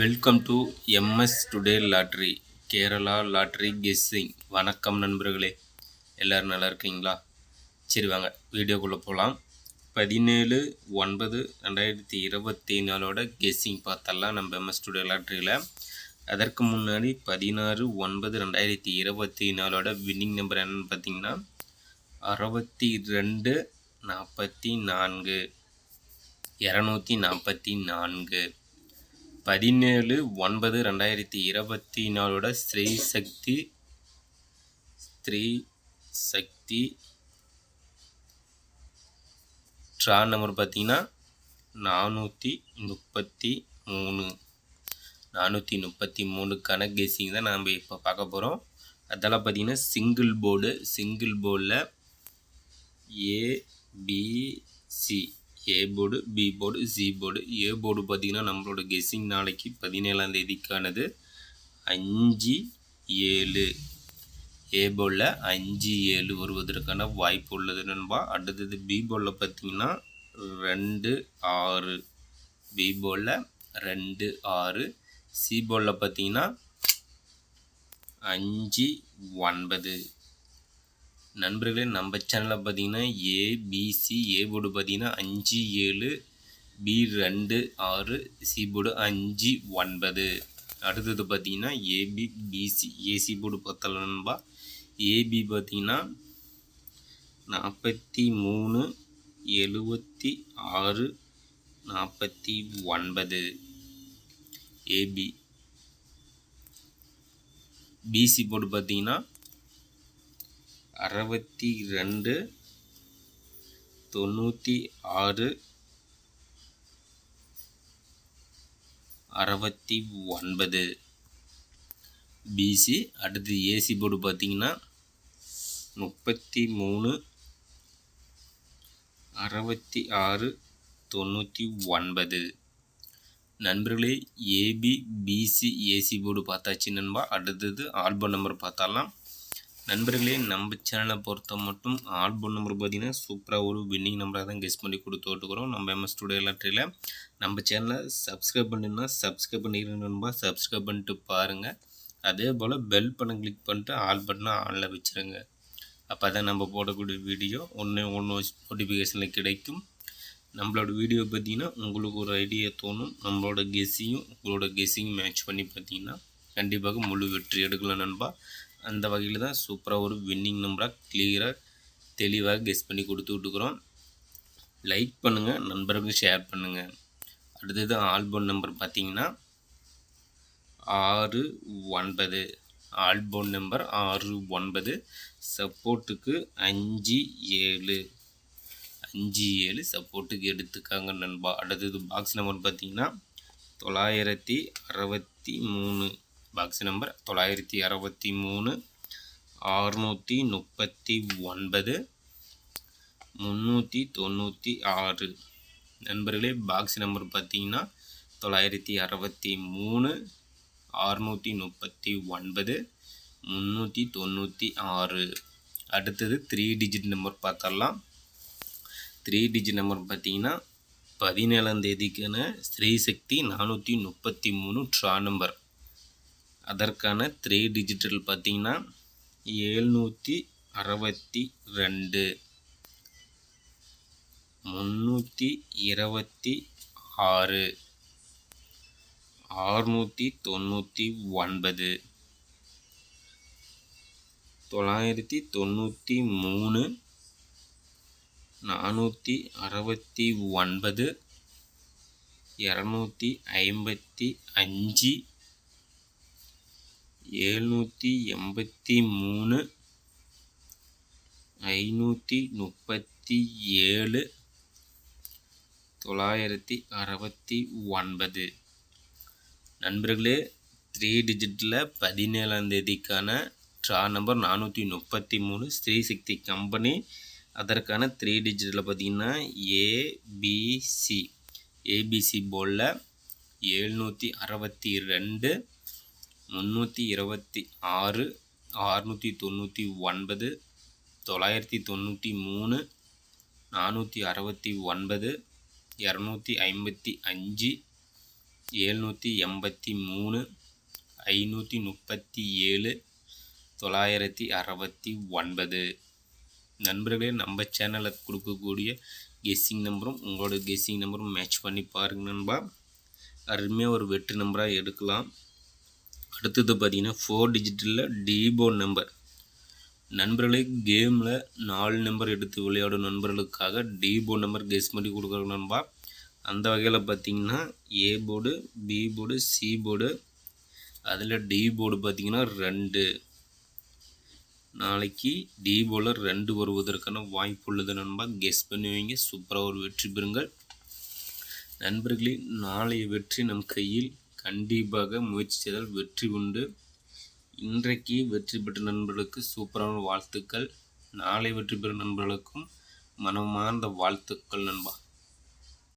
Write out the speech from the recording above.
Welcome to MS today lottery Kerala lottery guessing வணக்கம் நண்பர்களே. எல்லோரும் நல்லா இருக்கீங்களா? சரி வாங்க வீடியோக்குள்ளே போகலாம் பதினேழு ஒன்பது ரெண்டாயிரத்தி இருபத்தி நாலோட கெஸ்ஸிங் பார்த்தலாம் நம்ம எம்எஸ் டுடே லாட்ரியில் அதற்கு முன்னாடி பதினாறு ஒன்பது ரெண்டாயிரத்தி இருபத்தி நாலோட வின்னிங் நம்பர் என்னென்னு பார்த்தீங்கன்னா அறுபத்தி ரெண்டு நாற்பத்தி நான்கு இரநூத்தி நாற்பத்தி நான்கு. பதினேழு ஒன்பது ரெண்டாயிரத்தி இருபத்தி நாலோட ஸ்ரீ சக்தி ஸ்ரீ சக்தி ட்ரா நம்பர் பார்த்தீங்கன்னா நானூற்றி முப்பத்தி மூணு. நானூற்றி முப்பத்தி மூணு கணக்கு கேசிங் தான் நாம் இப்போ பார்க்க போகிறோம் அதெல்லாம் பார்த்தீங்கன்னா சிங்கிள் போர்டு சிங்கிள் போர்டில் ABC A board B board C board A board பார்த்திங்கன்னா நம்மளோட கெஸ்ஸிங் நாளைக்கு பதினேழாம் தேதிக்கானது. அஞ்சு ஏழு. ஏ போர்டில் அஞ்சு ஏழு வருவதற்கான வாய்ப்பு உள்ளது நண்பா. அடுத்தது பி போர்டில் பார்த்திங்கன்னா ரெண்டு ஆறு. பி போர்டில் ரெண்டு ஆறு. சி போர்டில் பார்த்திங்கன்னா அஞ்சு ஒன்பது. நண்பர்களே நம்ம சேனலில் பார்த்தீங்கன்னா ஏபிசி ஏ போர்டு பார்த்தீங்கன்னா அஞ்சு ஏழு பி ரெண்டு ஆறு சி போர்டு அஞ்சு ஒன்பது. அடுத்தது பார்த்தீங்கன்னா ஏபி பிசி ஏசி போர்டு பார்த்தலன்பா ஏபி பார்த்தீங்கன்னா நாற்பத்தி மூணு எழுபத்தி ஆறு நாற்பத்தி ஒன்பது. ஏபி பிசி போர்டு பார்த்தீங்கன்னா அறுபத்தி ரெண்டு தொண்ணூற்றி ஆறு அறுபத்தி ஒன்பது பிசி அடுத்து ஏசி போர்டு பார்த்தீங்கன்னா முப்பத்தி மூணு அறுபத்தி ஆறு தொண்ணூற்றி ஒன்பது நண்பர்களே ஏபி பிசி ஏசி போர்டு பார்த்தாச்சு நண்பா. அடுத்தது ஆல்பம் நம்பர் பார்த்தாலாம். நண்பர்களே நம்ம சேனலை பொறுத்த மட்டும் ஆல்பம் நம்பர் பார்த்தீங்கன்னா சூப்பராக ஒரு வின்னிங் நம்பராக தான் கெஸ் பண்ணி கொடுத்து விட்டுக்கிறோம் நம்ம எம்எஸ் ஸ்டுடியோ லாட்ரியில் நம்ம சேனலை சப்ஸ்கிரைப் பண்ணினா சப்ஸ்கிரைப் பண்ணிக்கிறேன் சப்ஸ்கிரைப் பண்ணிட்டு பாருங்கள் அதே போல் பெல் பட்டன் கிளிக் பண்ணிட்டு ஆல் பட்டனை ஆனில் வச்சுருங்க. அப்போ தான் நம்ம போடக்கூடிய வீடியோ ஒன்று ஒன்று நோட்டிஃபிகேஷனில் கிடைக்கும். நம்மளோட வீடியோ பார்த்தீங்கன்னா உங்களுக்கு ஒரு ஐடியா தோணும். நம்மளோட கெஸ்ஸையும் உங்களோட கெஸ்ஸையும் மேட்ச் பண்ணி பார்த்தீங்கன்னா கண்டிப்பாக முழு வெற்றி எடுக்கலாம் நண்பா. அந்த வகையில் தான் சூப்பராக ஒரு வின்னிங் நம்பராக கிளியராக தெளிவாக கெஸ் பண்ணி கொடுத்து விட்டுக்கிறோம். லைக் பண்ணுங்கள் நண்பர்களுக்கு ஷேர் பண்ணுங்கள் அடுத்தது ஆல்பம் நம்பர் பார்த்தீங்கன்னா ஆறு ஒன்பது. ஆல்பம் நம்பர் ஆறு ஒன்பது சப்போர்ட்டுக்கு அஞ்சு ஏழு. அஞ்சு ஏழு சப்போர்ட்டுக்கு எடுத்துக்காங்க நண்பா. அடுத்தது பாக்ஸ் நம்பர் பார்த்தீங்கன்னா தொள்ளாயிரத்தி அறுபத்தி மூணு. பாக்ஸ் நம்பர் தொள்ளாயிரத்தி அறுபத்தி மூணு அறுநூற்றி முப்பத்தி ஒன்பது முந்நூற்றி தொண்ணூற்றி ஆறு. நண்பர்களே பாக்ஸ் நம்பர் பார்த்தீங்கன்னா தொள்ளாயிரத்தி அறுபத்தி மூணு அறுநூற்றி முப்பத்தி ஒன்பது முந்நூற்றி தொண்ணூற்றி ஆறு. அடுத்தது த்ரீ டிஜிட் நம்பர் பார்த்தரலாம் த்ரீ டிஜிட் நம்பர் பார்த்தீங்கன்னா பதினேழாம் தேதிக்கான ஸ்ரீசக்தி நானூற்றி முப்பத்தி மூணு ட்ரா நம்பர் அதற்கான த்ரீ டிஜிட்டல் பார்த்திங்கன்னா ஏழ்நூற்றி அறுபத்தி ரெண்டு. முந்நூற்றி இருபத்தி ஆறு. ஆறுநூற்றி தொண்ணூற்றி ஒன்பது. தொள்ளாயிரத்தி தொண்ணூற்றி மூணு. நானூற்றி அறுபத்தி ஒன்பது. இரநூத்தி ஐம்பத்தி அஞ்சு. எழுநூற்றி எண்பத்தி மூணு ஐநூற்றி முப்பத்தி ஏழு தொள்ளாயிரத்தி அறுபத்தி ஒன்பது. நண்பர்களே த்ரீ டிஜிட்டில் பதினேழாம் தேதிக்கான ட்ரா நம்பர் நானூற்றி முப்பத்தி மூணு ஸ்ரீசக்தி கம்பெனி. அதற்கான த்ரீ டிஜிட்டில் பார்த்திங்கன்னா ஏபிசி ஏபிசி போர்டில் எழுநூற்றி அறுபத்தி ரெண்டு முந்நூற்றி இருபத்தி ஆறு அறுநூற்றி தொண்ணூற்றி ஒன்பது தொள்ளாயிரத்தி தொண்ணூற்றி மூணு நானூற்றி அறுபத்தி ஒன்பது இரநூத்தி ஐம்பத்தி அஞ்சு ஏழ்நூற்றி எண்பத்தி மூணு ஐநூற்றி முப்பத்தி ஏழு தொள்ளாயிரத்தி அறுபத்தி ஒன்பது. நண்பர்களே நம்ம சேனலில் கொடுக்கக்கூடிய கெஸ்ஸிங் நம்பரும் உங்களோட கெஸ்ஸிங் நம்பரும் மேட்ச் பண்ணி பாருங்க நண்பா. அருமையாக ஒரு வெற்றி நம்பராக எடுக்கலாம். அடுத்தது பார்த்தீங்கன்னா ஃபோர் டிஜிட்டலில் டீபோ நம்பர் நண்பர்களே கேமில் நாலு நம்பர் எடுத்து விளையாடும் நண்பர்களுக்காக டீபோ நம்பர் கெஸ் பண்ணி கொடுக்குறோம் நண்பா. அந்த வகையில் பார்த்தீங்கன்னா A board B board C board அதில் டி போர்டு பார்த்தீங்கன்னா ரெண்டு. நாளைக்கு டி போர்டில் ரெண்டு வருவதற்கான வாய்ப்பு உள்ளது நண்பா. கெஸ் பண்ணி வைங்க சூப்பராக ஒரு வெற்றி பெறுங்கள். நண்பர்களே நாளைய வெற்றி நம் கையில் கண்டிப்பாக முயற்சி செய்தால் வெற்றி உண்டு. இன்றைக்கு வெற்றி பெற்ற நண்பர்களுக்கு சூப்பரான வாழ்த்துக்கள். நாளை வெற்றி பெறும் நண்பர்களுக்கும் மனமார்ந்த வாழ்த்துக்கள் நண்பா.